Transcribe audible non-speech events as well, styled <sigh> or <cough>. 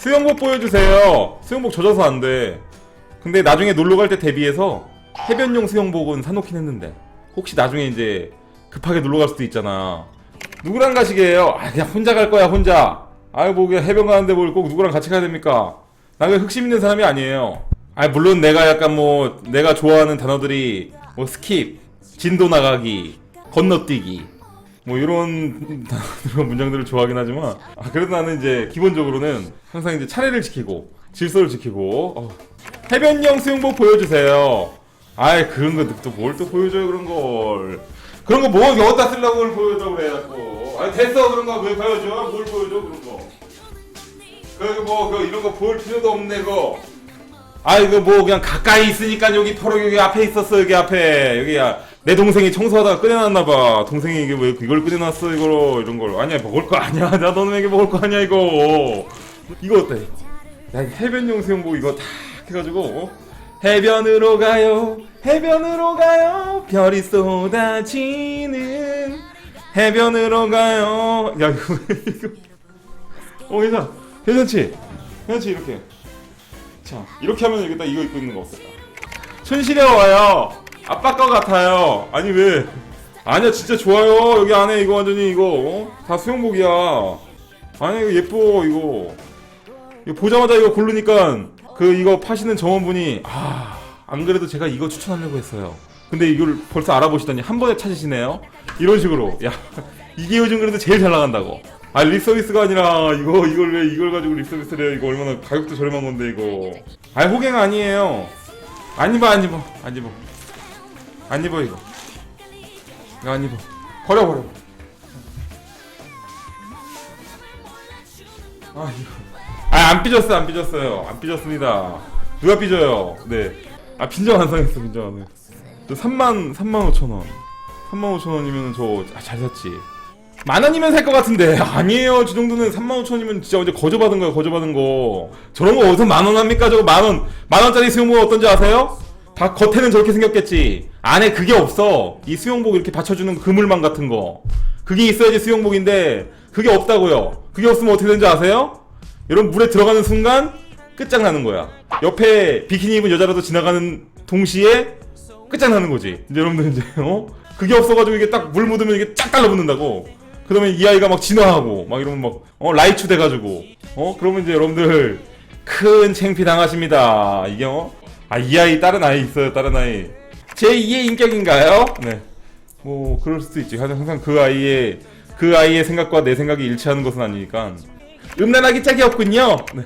수영복 보여주세요. 수영복 젖어서 안 돼. 근데 나중에 놀러 갈 때 대비해서 해변용 수영복은 사놓긴 했는데 혹시 나중에 이제 급하게 놀러 갈 수도 있잖아. 누구랑 가시게요? 아 그냥 혼자 갈 거야 혼자. 아유 뭐 그냥 해변 가는데 뭘 꼭 누구랑 같이 가야 됩니까? 나그 흑심 있는 사람이 아니에요. 아 물론 내가 약간 뭐 내가 좋아하는 단어들이 뭐 스킵, 진도 나가기, 건너뛰기 뭐 이런 단어들 문장들을 좋아하긴 하지만 아 그래도 나는 이제 기본적으로는 항상 이제 차례를 지키고 질서를 지키고 어. 해변용 수영복 보여주세요. 아이 그런 거또뭘또 보여줘요 그런 걸. 그런 거 뭐 여기다 쓰려고 그걸 보여줘 그래 갖고. 아니 됐어 그런 거 왜 보여줘. 뭘 보여줘 그런 거. 그리고 뭐 그 이런 거 볼 필요도 없네 그거. 아 이거 뭐 그냥 가까이 있으니까 여기 바로 여기 앞에 있었어 여기 앞에. 여기야 내 동생이 청소하다가 꺼내놨나 봐. 동생이 이게 왜 이걸 꺼내놨어 이거로 이런 걸. 아니야 먹을 거 아니야. <laughs> 나 너네에게 먹을 거 아니야 이거. 이거 어때? 야 이거 해변용 수영복 이거 다 해가지고 어? 해변으로 가요 해변으로 가요. 별이 쏟아지는 해변으로 가요. 야 이거 <laughs> 이거. 어 괜찮아. 괜찮지? 괜찮지 이렇게. 자 이렇게 하면 여기다 이거 입고 있는 거 어떨까 촌시려워요 아빠 거 같아요. 아니 왜? 아니야 진짜 좋아요. 여기 안에 이거 완전히 이거 어? 다 수영복이야. 아니 이거 예뻐 이거. 이거 보자마자 이거 고르니까 그 이거 파시는 점원분이 아 안 그래도 제가 이거 추천하려고 했어요. 근데 이걸 벌써 알아보시더니 한 번에 찾으시네요. 이런 식으로. 야 <laughs> 이게 요즘 그래도 제일 잘 나간다고. 아 립서비스가 아니라 이거 이걸 왜 이걸 가지고 립서비스를 해요? 이거 얼마나 가격도 저렴한 건데 이거. 아 호갱 아니에요. 안 입어 안 입어 안 입어 안 입어 이거. 이거 안 입어. 버려 버려. 아 이거. 아안 삐졌어 안 삐졌어요. 안 삐졌습니다. 누가 삐져요? 네아 빈정 안 상했어 빈정 안 상했어. 저 3만 3만 5천 원. 3만 5천 원이면 저잘 샀지. 만 원이면 살 것 같은데. <laughs> 아니에요. 저 정도는 3만 5천 원이면 진짜 언제 거저 받은 거야 거저 받은 거. 저런 거 어디서 만 원 합니까? 저거 만원 만 원짜리 수영복 어떤지 아세요? 다 겉에는 저렇게 생겼겠지 안에 그게 없어. 이 수영복 이렇게 받쳐주는 그물망 같은 거. 그게 있어야지 수영복인데 그게 없다고요. 그게 없으면 어떻게 되는지 아세요? 여러분 물에 들어가는 순간 끝장나는 거야. 옆에 비키니 입은 여자라도 지나가는 동시에 끝장나는 거지. 이제 여러분들 이제 어? 그게 없어가지고 이게 딱 물 묻으면 이게 쫙 달라붙는다고. 그러면 이 아이가 막 진화하고 막 이러면 막 어? 라이추 돼가지고. 어? 그러면 이제 여러분들 큰 챙피 당하십니다. 이게 어? 아이 아이 다른 아이 있어요 다른 아이 제 2의 인격인가요? 네 뭐 그럴 수도 있지 항상 그 아이의 그 아이의 생각과 내 생각이 일치하는 것은 아니니까 음란하기 짝이 없군요 네.